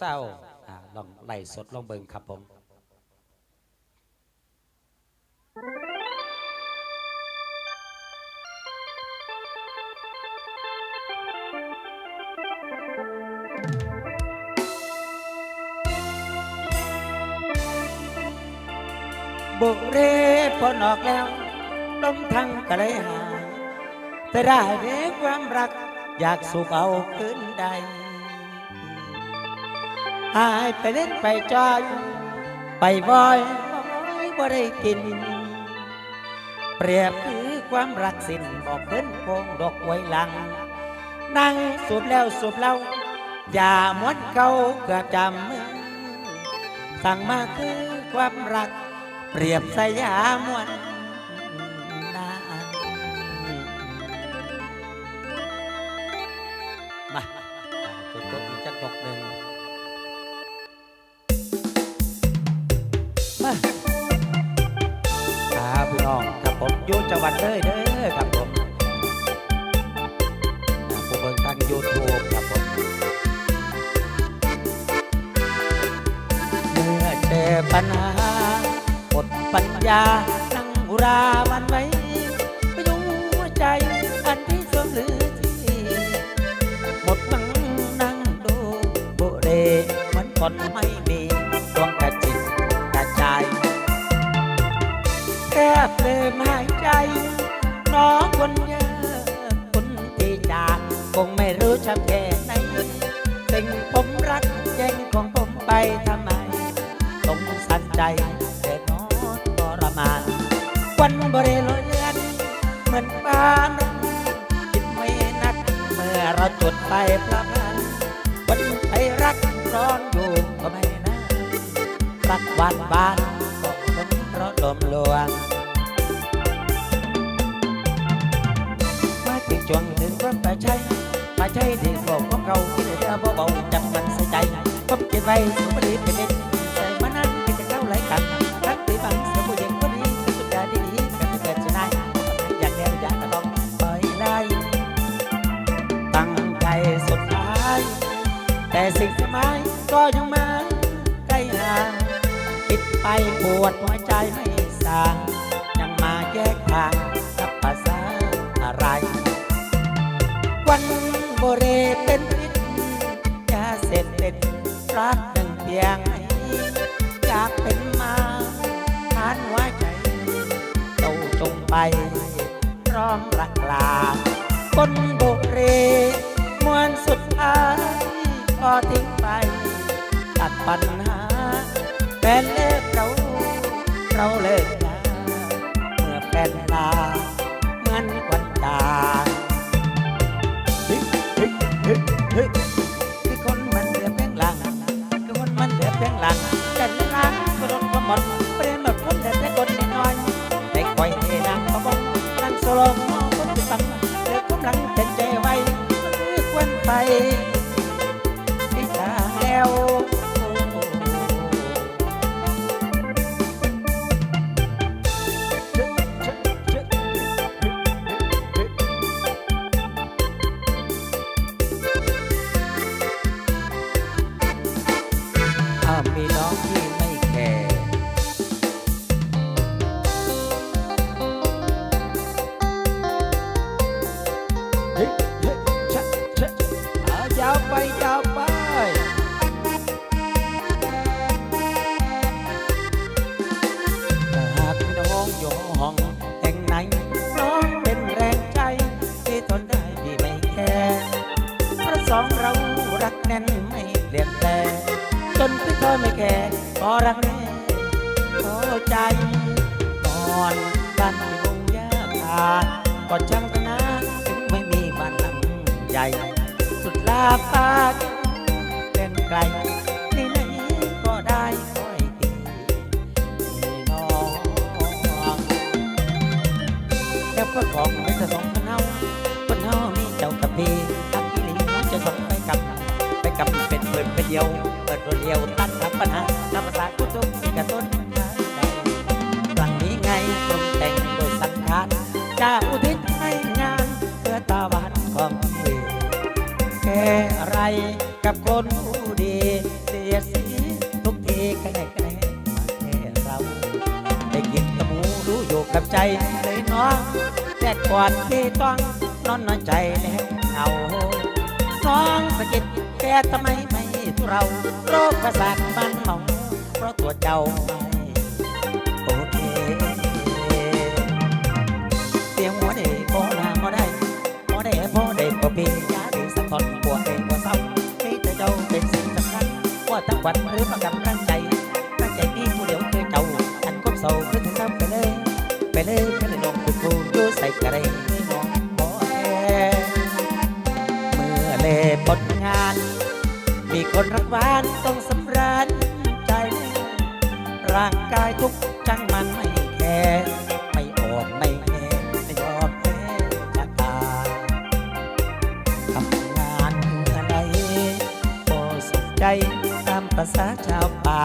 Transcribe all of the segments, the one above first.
เศร้าลองไล่สดลองเบิ่งครับผมบุเรพอนอกแล้วลมทั้งกระไรหายแต่ได้เรียกความรัก อยากสูบเอาคืนใด หายไปเล่นไปจอยไปบ่อยบ่ได้กิน เปรียบคือความรักสิ้นบอกเพิ่นโคงดอกไว้หลัง นั่งสูบแล้วสูบเล่าอย่าม้วนเก่าเกือบจำสั่งมาคือความรัก เปรียบสยามวนนานมาจุดจบอีกจักดอกหนึ่ง จังหวัดเลยเด้อครับผมอ่าผู้เบิ่งทางยูทูบครับผมเมื่อเจอปัญหาหมดปัญญานั่งอุรามันไว้ไปดูหัวใจอันที่สมหรือที่หมดหวังนั่งดูบุเรเหมือนคนไม่ เปลมหายใจ น้องคนเยอะคนที่จากคงไม่รู้ชัแค่ไหนสิ่งผมรักแย่งของผมไปทำไมสงสันใจแต่น้องทรมาน วันบริโลยเลือนเหมือนบ้านคิดไม่นัก เมื่อเราจุดไฟพระพันวันไปรักร้อนอยู่ก็ไม่นานรักวันบ้านก็เป็นเพราะลมลวง วงถึงความประชัยประชัยที่บอกของเขาที่เรือเบาๆจับมันใส่ใจผมเก็บไว้สุภดีเป็นเด็กใส่มานั้นเป็นจะเข้าไหลกันรักตีบังเสียผู้หญิงคนนี้สุดยอดดีๆกันเกิดชนะอยากแนวอยากลองปล่อยไล่ตั้งใจสุดท้าย แต่สิ่งที่หมายก็ยังมาใกล้ห่างคิดไปปวดหัวใจไม่สางยังมาแยกทาง วันโบเรเป็นพิษยาเสพติดรักหนึ่งเพียงให้อยากเป็นมาทานหัวใจเจ้าจงไปพร้อมรักลาคนโบเรมวนสุดท้ายก็ทิ้งไป ตัดปัญหาแฟนเลิกเรา เราเลิกลาเมื่อแฟนลา ไปที่ทาแล้วถ้ามีน้องที่ ร์ก็รักแน่โอ้ใจนอนบ้านที่มุงยาคาก็ช่างนะถึงไม่มีบ้านหลังใหญ่ สุดลาพาเป็นไกลที่ไหนก็ได้ค่อยตีพี่น้องแล้วก็ของไม่จะส่งคนเฮาคนเฮามีเจ้ากับพี่ทักที่หลีน้องจะส่งไปกับ ไปกับเป็นเปิดไปเดียว เปิดตัวเดียวตัดทับ ปัญหาน้ำภาษาคุทุกที่กระตุ้นหลังนี้ไงตรงแต่งโดยสังขารจะอุทิศให้งานเพื่อตาบานของเธอแค่ไรกับคนผู้ดีเสียสีทุกทีแค่แค่มาแค่เรา ได้กินตะมูรู้อยู่กับใจเลยเนาะแต่กวาดที่ต้องนอนนอนใจแล้วเอาน้องสะกิดแกทำไม เราโรคประสาทมันเมาเพราะตัวเจ้าไม่โอเคเสียงหัวเด็กโบราณบ่ได้บ่ได้บ่ได้บ่ปียาดีสักคนปวดเองบ่เศร้ามีแต่เจ้าเป็นสิ่งสำคัญว่าทั้งวันหรือประกำลังใจตั้งใจมีผู้เดียวคือเจ้าอันคบเศร้าคือถึงซ้ำไปเลยไปเลยแค่เลยลงคุณครูอยู่ใส่กระไรไม่มองบ่แอเมื่อเล่ผลงาน มีคนรักหวานต้องสำราญใจ ร่างกายทุกจังมันไม่แคร์ไม่อ่อนไม่แพ้ไม่ยอมแพ้ชะตาทำงานเมื่อไรก็สุขใจตามภาษาชาวป่า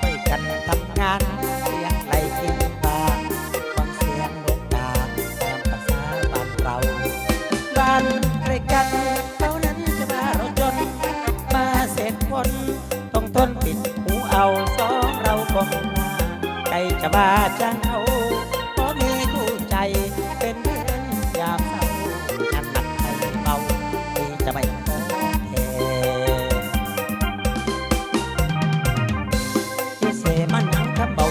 ช่วยกันทำงาน เอาสองเราคงมาใจจะบ้าจังเอาเพราะมีคู่ใจเป็นเพื่อนยามเศร้างานหนักให้เบาที่จะไม่ขอแพ้ที่เสมันหนังคำเบา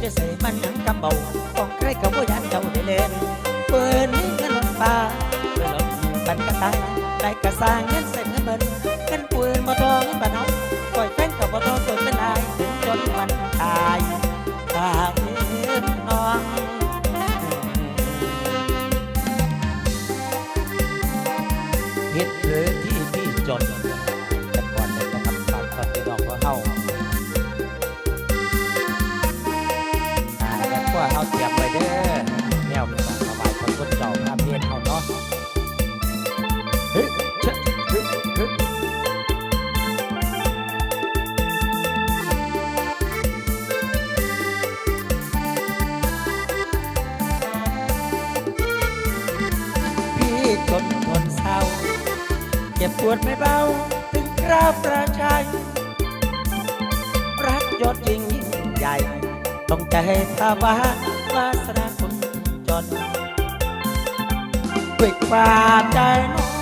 ที่เสมันหนังคำเบาของใครก็บ่ยันเจ้าได้เล่นเปิดนี่เงินลงป่าเปิดลงปันกระตาได้กระสร้างเงิน ผิ ปวดไม่เบาถึงคราวประชัย รักยอดจริงยิ่งใหญ่ ต้องใจภาวะวาสนาคนจนด้วยความใจน้อย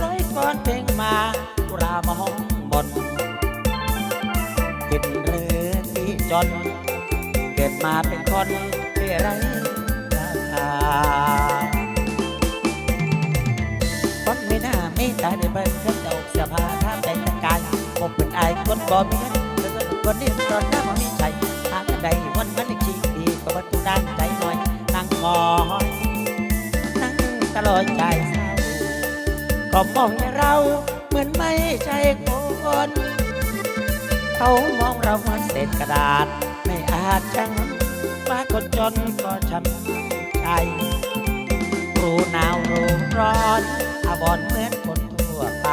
ร้อยก้อนเพลงมากุรามห้องบนกินหรือที่จน เกิดมาเป็นคนที่ไร คนบ่มีเงินวนคนนี้ตอนหน้าบ่มีใจทางใดวันมันอีกทีดีก็บรรทุด้านใจหน่อยนั่งมองนั่งตลอดใจก็มองให้เราเหมือนไม่ใช่คนเขามองเราเหมือนเศษกระดาษ ไม่อาจจังมาคนจนก็ช้ำใจรู้หนาวรู้ร้อนอาบอนเหมือนคนทั่วไป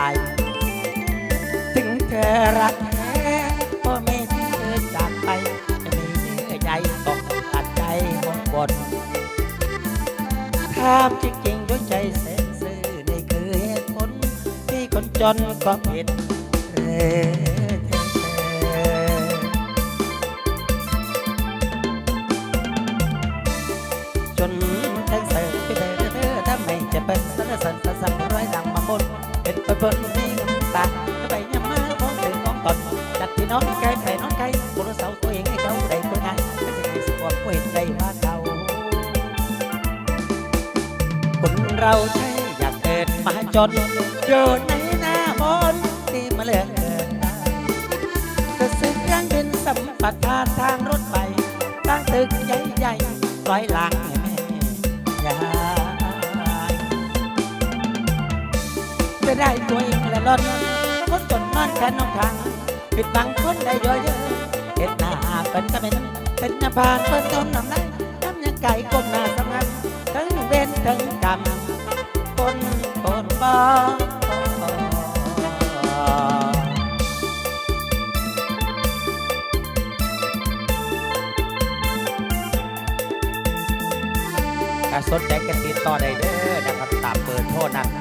ถึงเธอรัก มองบนถามจริงๆด้วยใจเส้นซื่อนี่คือเหตุผลที่คนจนก็ผิดเรจ เราใช่อยากเกิดมาจนอยู่ในหน้ามนที่มาเลือกเกิดได้ก็ซื้อเครื่องบินสัมปทานทางรถไฟตั้งตึกใหญ่ๆร้อยหลังให้แม่ยายจะได้ตัวเองและล่อนคนจนนอนแค่นอกทางปิดบังคนได้เยอะๆเห็นหน้าเป็นก็เป็นเป็นน้าผากเป็นต้นน้ำไหลน้ำยังไก่ก้มหน้าสมัครทั้งเว้นทั้งกรรม คนตนบ้าถ้าสนใจกันติดต่อได้เด้อนะครับตามเบอร์โทรนั้น